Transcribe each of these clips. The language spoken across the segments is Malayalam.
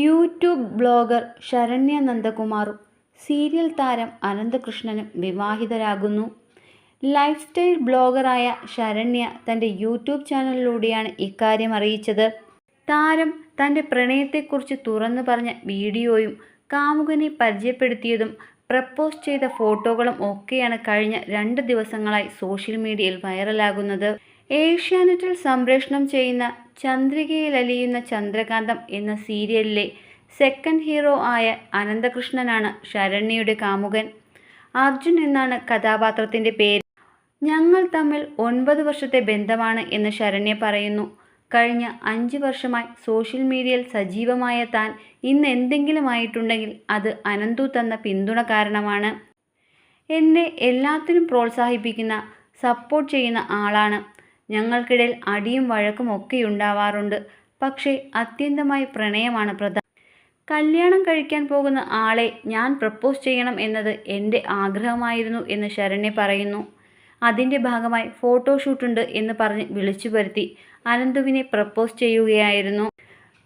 യൂട്യൂബ് ബ്ലോഗർ ശരണ്യ നന്ദകുമാറും സീരിയൽ താരം അനന്തകൃഷ്ണനും വിവാഹിതരാകുന്നു. ലൈഫ് സ്റ്റൈൽ ബ്ലോഗറായ ശരണ്യ തന്റെ യൂട്യൂബ് ചാനലിലൂടെയാണ് ഇക്കാര്യം അറിയിച്ചത്. താരം തന്റെ പ്രണയത്തെക്കുറിച്ച് തുറന്നു പറഞ്ഞ വീഡിയോയും കാമുകനെ പരിചയപ്പെടുത്തിയതും പ്രപ്പോസ് ചെയ്ത ഫോട്ടോകളും ഒക്കെയാണ് കഴിഞ്ഞ രണ്ട് ദിവസങ്ങളായി സോഷ്യൽ മീഡിയയിൽ വൈറലാകുന്നത്. ഏഷ്യാനെറ്റിൽ സംപ്രേഷണം ചെയ്യുന്ന ചന്ദ്രികയിൽ അലിയുന്ന ചന്ദ്രകാന്തം എന്ന സീരിയലിലെ സെക്കൻഡ് ഹീറോ ആയ അനന്തകൃഷ്ണനാണ് ശരണ്യയുടെ കാമുകൻ. അർജുൻ എന്നാണ് കഥാപാത്രത്തിന്റെ പേര്. ഞങ്ങൾ തമ്മിൽ ഒൻപത് വർഷത്തെ ബന്ധമാണ് എന്ന് ശരണ്യ പറയുന്നു. കഴിഞ്ഞ അഞ്ച് വർഷമായി സോഷ്യൽ മീഡിയയിൽ സജീവമായ താൻ ഇന്ന് എന്തെങ്കിലും ആയിട്ടുണ്ടെങ്കിൽ അത് അനന്തു തന്ന പിന്തുണ കാരണമാണ്. എന്നെ എല്ലാത്തിനും പ്രോത്സാഹിപ്പിക്കുന്ന സപ്പോർട്ട് ചെയ്യുന്ന ആളാണ്. ഞങ്ങൾക്കിടയിൽ അടിയും വഴക്കും ഒക്കെ ഉണ്ടാവാറുണ്ട് പക്ഷേ അത്യന്തമായി പ്രണയമാണ് പ്രധാനം. കല്യാണം കഴിക്കാൻ പോകുന്ന ആളെ ഞാൻ പ്രപ്പോസ് ചെയ്യണം എന്നത് എന്റെ ആഗ്രഹമായിരുന്നു എന്ന് ശരണ്യ പറയുന്നു. അതിന്റെ ഭാഗമായി ഫോട്ടോഷൂട്ടുണ്ട് എന്ന് പറഞ്ഞ് വിളിച്ചു വരുത്തി അനന്തുവിനെ പ്രപ്പോസ് ചെയ്യുകയായിരുന്നു.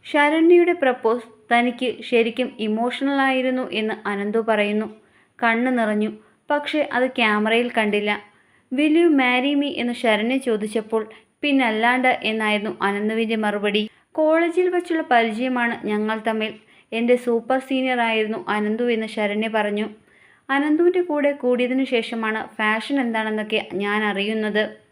ശരണ്യയുടെ പ്രപ്പോസ് തനിക്ക് ശരിക്കും ഇമോഷണൽ ആയിരുന്നു എന്ന് അനന്തു പറയുന്നു. കണ്ണ് നിറഞ്ഞു. പക്ഷേ അത് ക്യാമറയിൽ കണ്ടില്ല. വിൽ യു മാരി മീ എന്ന് ശരണ്യ ചോദിച്ചപ്പോൾ പിന്നല്ലാണ്ട് എന്നായിരുന്നു അനന്തുവിന്റെ മറുപടി. കോളേജിൽ വച്ചുള്ള പരിചയമാണ് ഞങ്ങൾ തമ്മിൽ. എന്റെ സൂപ്പർ സീനിയർ ആയിരുന്നു അനന്തു എന്ന് ശരണ്യ പറഞ്ഞു. അനന്തുവിന്റെ കൂടെ കൂടിയതിനു ശേഷമാണ് ഫാഷൻ എന്താണെന്നൊക്കെ ഞാൻ അറിയുന്നത്.